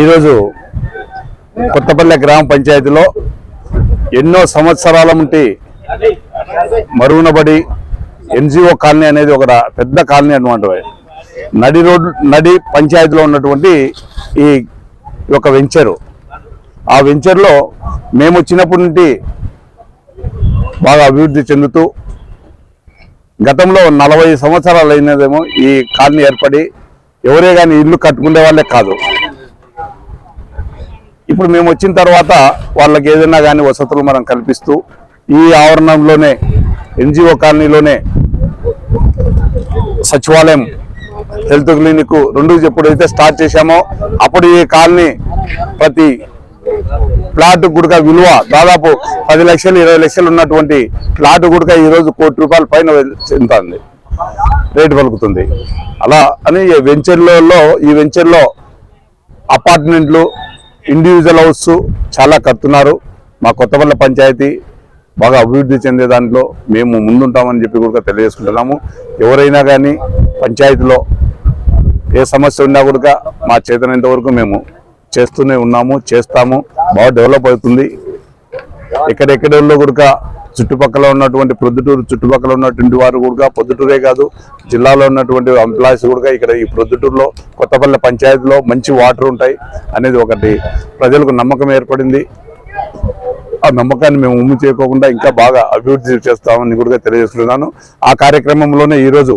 ఈరోజు కొత్తపల్లె గ్రామ పంచాయతీలో ఎన్నో సంవత్సరాల నుండి మరుగునబడి ఎన్జిఓ కాలనీ అనేది ఒక పెద్ద కాలనీ అటువంటి నడి రోడ్డు నడి పంచాయతీలో ఉన్నటువంటి ఈ ఒక వెంచరు. ఆ వెంచర్లో మేము వచ్చినప్పటి నుండి బాగా అభివృద్ధి చెందుతూ గతంలో నలభై సంవత్సరాలు అయినదేమో ఈ కాలనీ ఏర్పడి ఎవరే కానీ ఇల్లు కట్టుకునే వాళ్ళే కాదు. ఇప్పుడు మేము వచ్చిన తర్వాత వాళ్ళకి ఏదైనా కానీ వసతులు మనం కల్పిస్తూ ఈ ఆవరణంలోనే ఎన్జిఓ కాలనీలోనే సచివాలయం హెల్త్ క్లినిక్ రెండు ఎప్పుడైతే స్టార్ట్ చేశామో అప్పుడు ఈ కాలనీ ప్రతి ప్లాట్ గుడక విలువ దాదాపు పది లక్షలు ఇరవై లక్షలు ఉన్నటువంటి ప్లాట్ గుడక ఈరోజు కోటి రూపాయల పైన చెందుతుంది. రేటు పలుకుతుంది. అలా అని ఈ వెంచర్లలో ఈ వెంచర్లో అపార్ట్మెంట్లు ఇండివిజువల్ హౌస్ చాలా కడుతున్నారు. మా కొత్తపల్లి పంచాయతీ బాగా అభివృద్ధి చెందే దాంట్లో మేము ముందుంటామని చెప్పి కూడా తెలియజేసుకుంటున్నాము. ఎవరైనా కానీ పంచాయతీలో ఏ సమస్య ఉన్నా కూడా మా చేతనంత వరకు మేము చేస్తూనే ఉన్నాము చేస్తాము. బాగా డెవలప్ అవుతుంది. ఎక్కడెక్కడో కూడా చుట్టుపక్కల ఉన్నటువంటి ప్రొద్దుటూరు చుట్టుపక్కల ఉన్నటువంటి వారు కూడా పొద్దుటూరే కాదు జిల్లాలో ఉన్నటువంటి ఎంప్లాయీస్ కూడా ఇక్కడ ఈ ప్రొద్దుటూరులో కొత్తపల్లి పంచాయతీలో మంచి వాటర్ ఉంటాయి అనేది ఒకటి. ప్రజలకు నమ్మకం ఏర్పడింది. ఆ నమ్మకాన్ని మేము ఉమ్మి చేయకోకుండా ఇంకా బాగా అభివృద్ధి చేస్తామని కూడా తెలియజేస్తున్నాను. ఆ కార్యక్రమంలోనే ఈరోజు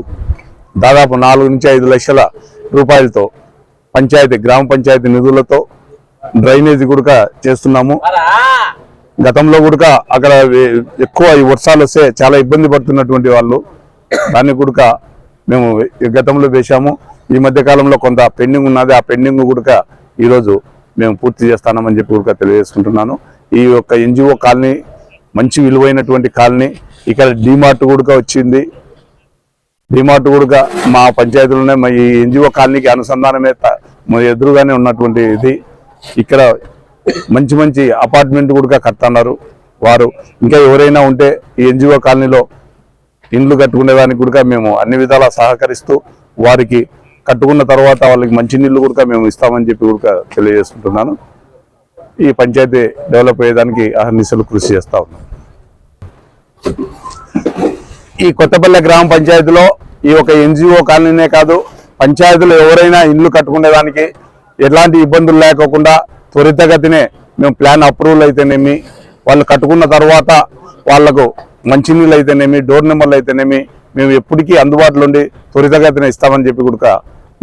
దాదాపు నాలుగు నుంచి ఐదు లక్షల రూపాయలతో పంచాయతీ గ్రామ పంచాయతీ నిధులతో డ్రైనేజీ కూడా చేస్తున్నాము. గతంలో కూడా అక్కడ ఎక్కువ ఈ వర్షాలు వస్తే చాలా ఇబ్బంది పడుతున్నటువంటి వాళ్ళు. దాన్ని కూడా మేము గతంలో వేశాము. ఈ మధ్య కాలంలో కొంత పెండింగ్ ఉన్నది. ఆ పెండింగ్ కూడా ఈరోజు మేము పూర్తి చేస్తామని చెప్పి కూడా తెలియజేసుకుంటున్నాను. ఈ యొక్క ఎన్జిఓ కాలనీ మంచి విలువైనటువంటి కాలనీ ఇక్కడ డిమార్ట్ కూడా వచ్చింది. డిమార్ట్ కూడా మా పంచాయతీలోనే మా ఈ ఎన్జిఓ కాలనీకి అనుసంధానమే త- మా ఎదురుగానే ఉన్నటువంటి ఇది. ఇక్కడ మంచి మంచి అపార్ట్మెంట్ కూడా కడుతున్నారు. వారు ఇంకా ఎవరైనా ఉంటే ఈ ఎన్జిఓ కాలనీలో ఇండ్లు కట్టుకునేదానికి కూడా మేము అన్ని విధాలా సహకరిస్తూ వారికి కట్టుకున్న తర్వాత వాళ్ళకి మంచి నీళ్ళు కూడా మేము ఇస్తామని చెప్పి కూడా తెలియజేసుకుంటున్నాను. ఈ పంచాయతీ డెవలప్ అయ్యేదానికి అహర్నిశలు కృషి చేస్తా ఉన్నాం. ఈ కొత్తపల్లె గ్రామ పంచాయతీలో ఈ ఒక ఎన్జిఓ కాలనీనే కాదు పంచాయతీలో ఎవరైనా ఇల్లు కట్టుకునేదానికి ఎలాంటి ఇబ్బందులు లేకోకుండా త్వరితగతినే మేము ప్లాన్ అప్రూవల్ అయితేనేమి వాళ్ళు కట్టుకున్న తర్వాత వాళ్ళకు మంచినీళ్ళు అయితేనేమి డోర్ నెంబర్లు అయితేనేమి మేము ఎప్పటికీ అందుబాటులో ఉండి త్వరితగతిన ఇస్తామని చెప్పి కూడా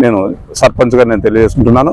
నేను సర్పంచ్గా నేను తెలియజేసుకుంటున్నాను.